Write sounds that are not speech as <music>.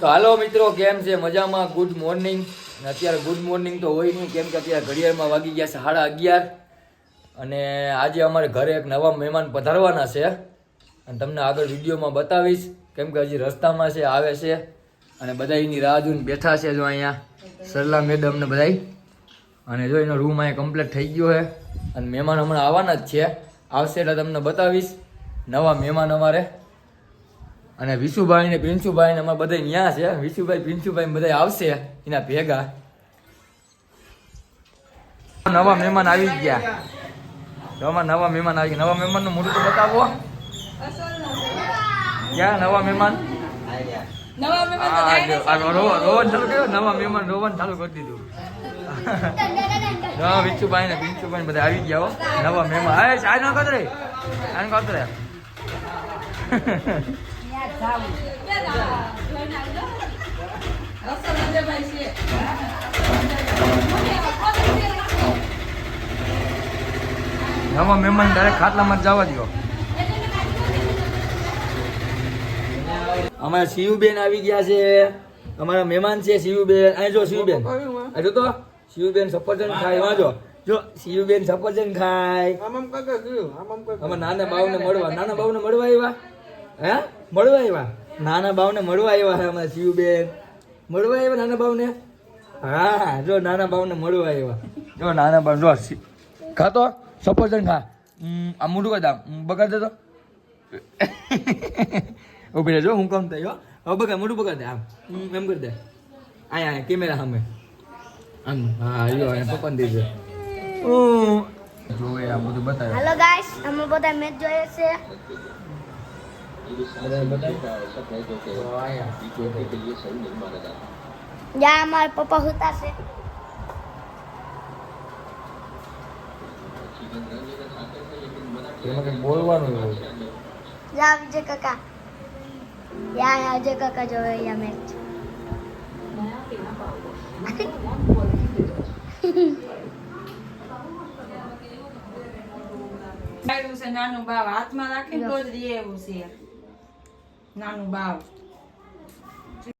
તો હાલો મિત્રો, કેમ છે? મજામાં? ગુડ મોર્નિંગ અત્યારે ગુડ મોર્નિંગ તો હોય નહીં, કેમ કે અત્યારે ઘડિયાળમાં વાગી ગયા છે સાડા અગિયાર. અને આજે અમારે ઘરે એક નવા મહેમાન પધારવાના છે. અને તમને આગળ વિડીયોમાં બતાવીશ, કેમ કે હજી રસ્તામાં છે, આવે છે. અને બધા એની રાહ જોઈને બેઠા છે જો અહીંયા. સરલા મેડમ ને બધા અને જો એનો રૂમ અહીંયા કમ્પ્લીટ થઈ ગયો છે. અને મહેમાન હમણાં આવવાના જ છે. આવશે એટલે તમને બતાવીશ. નવા મહેમાન અમારે. અને વિશુભાઈ ને પ્રિન્સુભાઈ ને અમારે બધા ન્યા છે. વિશુભાઈ પ્રિન્સુભાઈ બધા આવશે એના ભેગા. નવા મહેમાન આવી ગયા. નવા નવા મહેમાન આવી ગયા. નવા મહેમાનનું મોઢું તો બતાવો. ક્યાં નવા મહેમાન? નવા મહેમાન રોવાનું ચાલુ કરી દીધું. નવા વિશુભાઈ ને પિન્સુભાઈ બધા આવી ગયા હો. નવા મહેમાન. આ નો કતરે? આ નો કતરે? નવા મહેમાન ડાયરેક્ટ ખાટલામાં જવા દો અમારા શિવબેન આવી ગયા છે. અમારા મહેમાન છે શિવબેન. અહીં જો શિવબેન. આ જો તો. શિવબેન સફરજન ખાય. વાંચો જો. શિવબેન સફરજન ખાય. અમારા નાના બાવને મળવા. નાના બાવને મળવા આવ્યા? હે? મળવા આવ્યા? નાના બાવને મળવા આવ્યા છે અમારા શિવબેન મળવા આવ્યા નાના બાવને? હા જો નાના બાવને મળવા આવ્યા. જો નાના બાવ જો ખાતો સફરજન ખા. આ મોટું કર દામ? બગાડ દેતો <laughs> ઊભી રહેજો હું કામ થાય હો. હવે બગાડ મોઢું બગાડ દે આમ. એમ કરી દે. આયા આયા કેમેરા સામે. આમ હા જો અહીંયા પપ્પાને દેજો જોવે આ બધું બતાવ્યું હેલો ગાઈસ અમે બધા મેચ જોઈએ છે. જ્યાં અમારા પપ્પા હોતા છે એમાં કંઈક બોલવાનું એવું જા વિજય કાકા યા યા અજય કાકા જોવે યા મેચ લાડુ છે નાનું બાવ હાથમાં રાખીને તો જ રે એવું છે નાનું બાવ